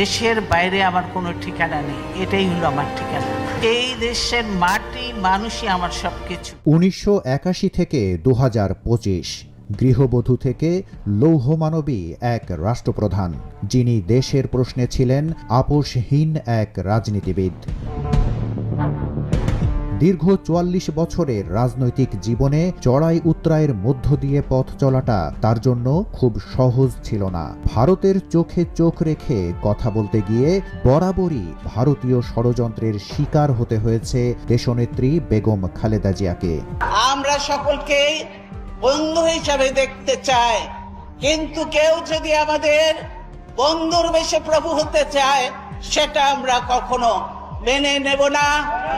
দেশের বাইরে আমার কোনো ঠিকানা নেই, এটাই হলো আমার ঠিকানা। এই দেশের মাটি, মানুষই আমার সবকিছু। উনিশশো একাশি থেকে দু হাজার পঁচিশ, গৃহবধূ থেকে লৌহমানবী এক রাষ্ট্রপ্রধান, যিনি দেশের প্রশ্নে ছিলেন আপোষহীন এক রাজনীতিবিদ। দীর্ঘ চুয়াল্লিশ বছরের রাজনৈতিক জীবনে চড়াই উত্তরায়ের মধ্য দিয়ে পথ চলাটা তার জন্য খুব সহজ ছিল না। ভারতের চোখে চোখ রেখে কথা বলতে গিয়ে বরাবরই ভারতীয় ষড়যন্ত্রের শিকার হতে হয়েছে দেশনেত্রী বেগম খালেদা জিয়াকে। আমরা সকলকে বন্ধু হিসাবে দেখতে চাই, কিন্তু কেউ যদি আমাদের বন্ধুর বেশে প্রভু হতে চায়, সেটা আমরা কখনো মেনে নেব না,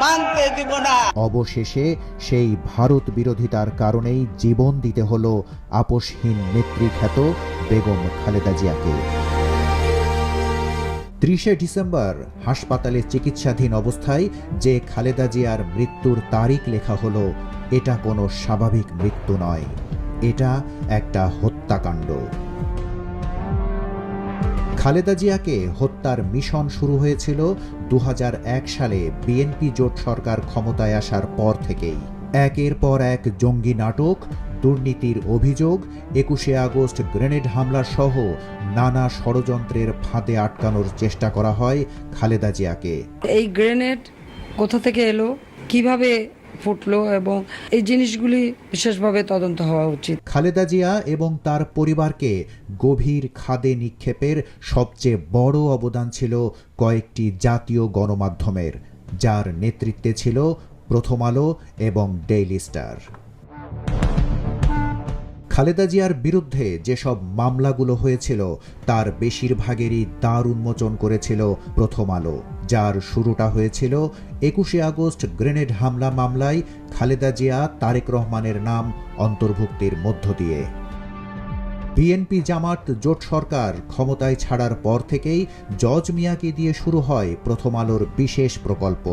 মানতে দিব না। অবশেষে সেই ভারত বিরোধিতার কারণেই জীবন দিতে হলো আপোষহীন নেত্রীখ্যাত বেগম খালেদা জিয়াকে। ত্রিশে ডিসেম্বর, হাসপাতালে চিকিৎসাধীন অবস্থায় যে খালেদা জিয়ার মৃত্যুর তারিখ লেখা হলো, এটা কোনো স্বাভাবিক মৃত্যু নয়, এটা একটা হত্যাকাণ্ড। খালেদা জিয়াকে হত্যার মিশন শুরু হয়েছিল দু হাজার এক সালে বিএনপি জোট সরকার ক্ষমতায় আসার পর থেকেই। একের পর এক জঙ্গি নাটক, দুর্নীতির অভিযোগ, একুশে আগস্ট গ্রেনেড হামলা সহ নানা ষড়যন্ত্রের ফাঁদে আটকানোর চেষ্টা করা হয় খালেদা জিয়াকে। এই গ্রেনেড কোথা থেকে এলো? কীভাবে ফুটলো এবং এই জিনিসগুলি বিশেষভাবে তদন্ত হওয়া উচিত। খালেদা জিয়া এবং তার পরিবারকে গভীর খাদে নিক্ষেপের সবচেয়ে বড় অবদান ছিল কয়েকটি জাতীয় গণমাধ্যমের, যার নেতৃত্বে ছিল প্রথম আলো এবং ডেইলি স্টার। খালেদা জিয়ার বিরুদ্ধে যেসব মামলাগুলো হয়েছিল, তার বেশিরভাগেরই দ্বার উন্মোচন করেছিল প্রথম আলো। যার শুরুটা হয়েছিল একুশে আগস্ট গ্রেনেড হামলা মামলায় খালেদা জিয়া, তারেক রহমানের নাম অন্তর্ভুক্তির মধ্য দিয়ে। বিএনপি জামাত জোট সরকার ক্ষমতায় ছাড়ার পর থেকেই জজ মিয়াকে দিয়ে শুরু হয় প্রথম আলোর বিশেষ প্রকল্প।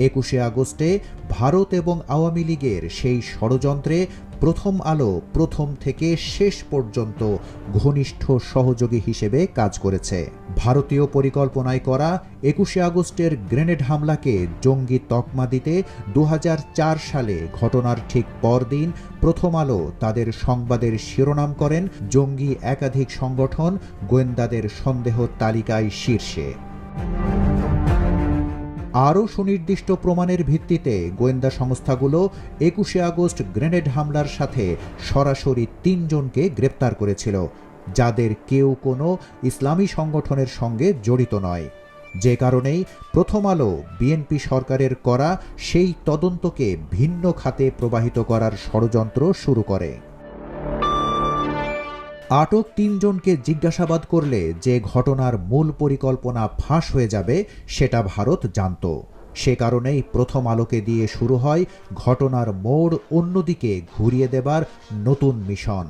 একুশে আগস্টে ভারত এবং আওয়ামী লীগের সেই ষড়যন্ত্রে প্রথম আলো প্রথম থেকে শেষ পর্যন্ত ঘনিষ্ঠ সহযোগী হিসেবে কাজ করেছে। ভারতীয় পরিকল্পনায় করা একুশে আগস্টের গ্রেনেড হামলাকে জঙ্গি তকমা দিতে দু হাজার চার সালে ঘটনার ঠিক পরদিন প্রথম আলো তাদের সংবাদের শিরোনাম করেন জঙ্গি একাধিক সংগঠন গোয়েন্দাদের সন্দেহ তালিকায় শীর্ষে। আরও সুনির্দিষ্ট প্রমাণের ভিত্তিতে গোয়েন্দা সংস্থাগুলো একুশে আগস্ট গ্রেনেড হামলার সাথে সরাসরি তিনজনকে গ্রেপ্তার করেছিল, যাদের কেউ কোনো ইসলামী সংগঠনের সঙ্গে জড়িত নয়। যে কারণেই প্রথম আলো বিএনপি সরকারের করা সেই তদন্তকে ভিন্ন খাতে প্রবাহিত করার ষড়যন্ত্র শুরু করে। আটক তিনজনকে জিজ্ঞাসাবাদ করলে যে ঘটনার মূল পরিকল্পনা ফাঁস হয়ে যাবে, সেটা ভারত জানত। সে কারণেই প্রথম আলোকে দিয়ে শুরু হয় ঘটনার মোড় অন্যদিকে ঘুরিয়ে দেবার নতুন মিশন।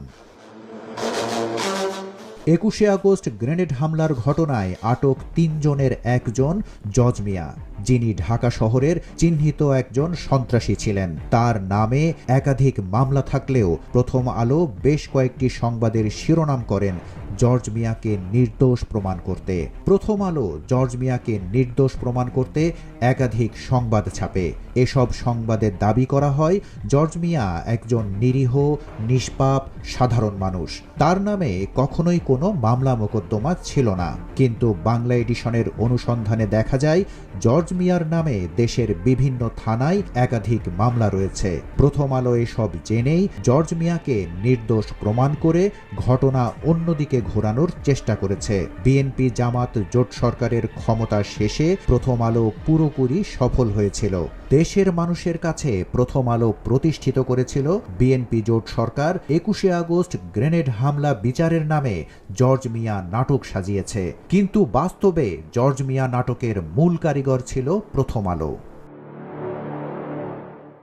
একুশে আগস্ট গ্রেনেড হামলার ঘটনায় আটক তিনজনের একজন জজ মিয়া, যিনি ঢাকা শহরের চিহ্নিত একজন সন্ত্রাসী ছিলেন। তার নামে একাধিক মামলা থাকলেও প্রথম আলো বেশ কয়েকটি সংবাদের শিরোনাম করেন জর্জ মিয়াকে নির্দোষ প্রমাণ করতে। প্রথম আলো জর্জ মিয়াকে নির্দোষ প্রমাণ করতে একাধিক সংবাদ ছাপে। এসব সংবাদের দাবি করা হয়, জর্জ মিয়া একজন নিরীহ, নিষ্পাপ, সাধারণ মানুষ। তার নামে কখনোই কোনো মামলা মোকদ্দমা ছিল না। কিন্তু বাংলা এডিশনের অনুসন্ধানে দেখা যায়, জর্জ মিয়ার নামে দেশের বিভিন্ন থানায় একাধিক মামলা রয়েছে। প্রথম আলো এসব জেনেই জর্জ মিয়াকে নির্দোষ প্রমাণ করে ঘটনা অন্যদিকে ঘোরানোর চেষ্টা করেছে। বিএনপি জামাত জোট সরকারের ক্ষমতা শেষে প্রথম আলো পুরোপুরি সফল হয়েছিল। দেশের মানুষের কাছে প্রথম আলো প্রতিষ্ঠিত করেছিল বিএনপি জোট সরকার। একুশে আগস্ট গ্রেনেড হামলা বিচারের নামে জর্জ মিয়া নাটক সাজিয়েছে। কিন্তু বাস্তবে জর্জ মিয়া নাটকের মূল কারিগর ছিল প্রথম আলো।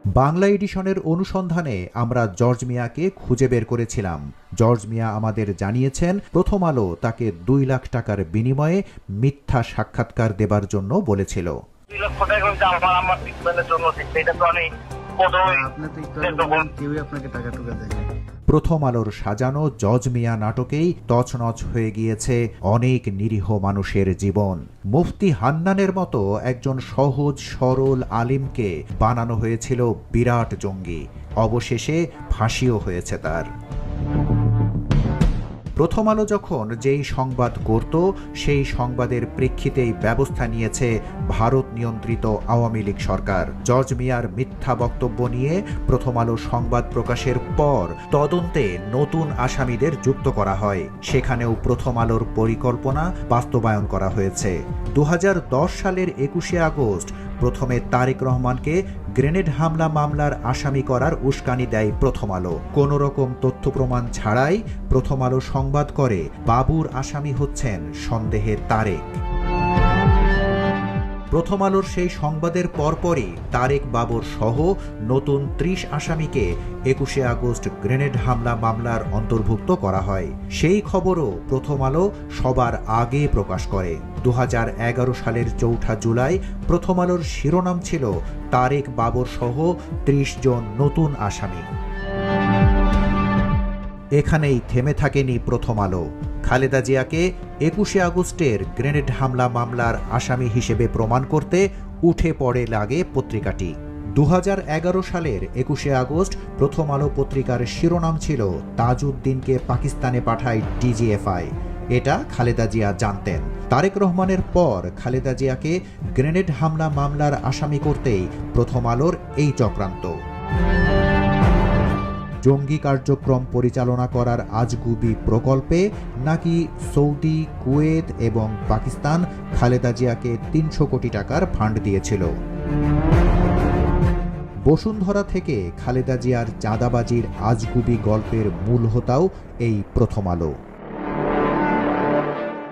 বাংলা এডিশনের অনুসন্ধানে আমরা জর্জ মিয়াকে খুঁজে বের করেছিলাম। জর্জ মিয়া আমাদের জানিয়েছেন প্রথম আলো তাকে দুই লাখ টাকার বিনিময়ে মিথ্যা সাক্ষাৎকার দেবার জন্য বলেছিল। আপনাকে টাকা টুকা দেয়নি। প্রথম আলোর সাজানো জজ মিয়া নাটকেই তছনছ হয়ে গিয়েছে অনেক নিরীহ মানুষের জীবন। মুফতি হান্নানের মতো একজন সহজ, সরল আলিমকে বানানো হয়েছিল বিরাট জঙ্গি। অবশেষে ফাঁসিও হয়েছে তার। প্রথম আলো যখন যেই সংবাদ করত সেই সংবাদের প্রেক্ষিতেই ব্যবস্থা নিয়েছে ভারত নিয়ন্ত্রিত আওয়ামী লীগ সরকার। জর্জ মিয়ার মিথ্যা বক্তব্য নিয়ে প্রথম আলো সংবাদ প্রকাশের পর তদন্তে নতুন আসামিদের যুক্ত করা হয়। সেখানেও প্রথম আলোর পরিকল্পনা বাস্তবায়ন করা হয়েছে। দু হাজার দশ সালের একুশে আগস্ট প্রথমে তারেক রহমানকে গ্রেনেড হামলা মামলার আসামি করার উস্কানি দেয় প্রথম আলো। কোন রকম তথ্য প্রমাণ ছাড়াই প্রথম আলো সংবাদ করে বাবুর আসামি হচ্ছেন সন্দেহে তারেক। প্রথম আলোর সেই সংবাদের পরপরই তারেক বাবর সহ নতুন ত্রিশ আসামিকে একুশে আগস্ট গ্রেনেড হামলা মামলার অন্তর্ভুক্ত করা হয়। সেই খবরও প্রথম আলো সবার আগে প্রকাশ করে। দু হাজার এগারো সালের চৌঠা জুলাই প্রথম আলোর শিরোনাম ছিল তারেক বাবর সহ ত্রিশ জন নতুন আসামি। এখানেই থেমে থাকেনি প্রথম আলো খালেদা জিয়াকে একুশে আগস্টের গ্রেনেড হামলা মামলার আসামি হিসেবে প্রমাণ করতে উঠে পড়ে লাগে পত্রিকাটি। দু হাজার এগারো সালের একুশে আগস্ট প্রথম আলো পত্রিকার শিরোনাম ছিল তাজউদ্দিনকে পাকিস্তানে পাঠায় ডিজিএফআই। এটা খালেদা জিয়া জানতেন। তারেক রহমানের পর খালেদা জিয়াকে গ্রেনেড হামলা মামলার আসামি করতেই প্রথম আলোর এই চক্রান্ত। জঙ্গি কার্যক্রম পরিচালনা করার আজগুবি প্রকল্পে নাকি সৌদি, কুয়েত এবং পাকিস্তান খালেদা জিয়াকে তিনশো কোটি টাকার ফান্ড দিয়েছিল। বসুন্ধরা থেকে খালেদা জিয়ার চাঁদাবাজির আজগুবি গল্পের মূল হোতাও এই প্রথম আলো।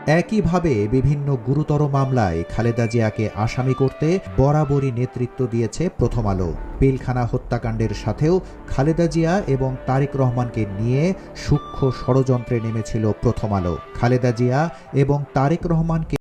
একইভাবে বিভিন্ন গুরুতর মামলায় খালেদা জিয়াকে আসামি করতে বরাবরই নেতৃত্ব দিয়েছে প্রথম আলো। পিলখানা হত্যাকাণ্ডের সাথেও খালেদা জিয়া এবং তারেক রহমানকে নিয়ে সূক্ষ্ম ষড়যন্ত্রে নেমেছিল প্রথম আলো। খালেদা জিয়া এবং তারেক রহমানকে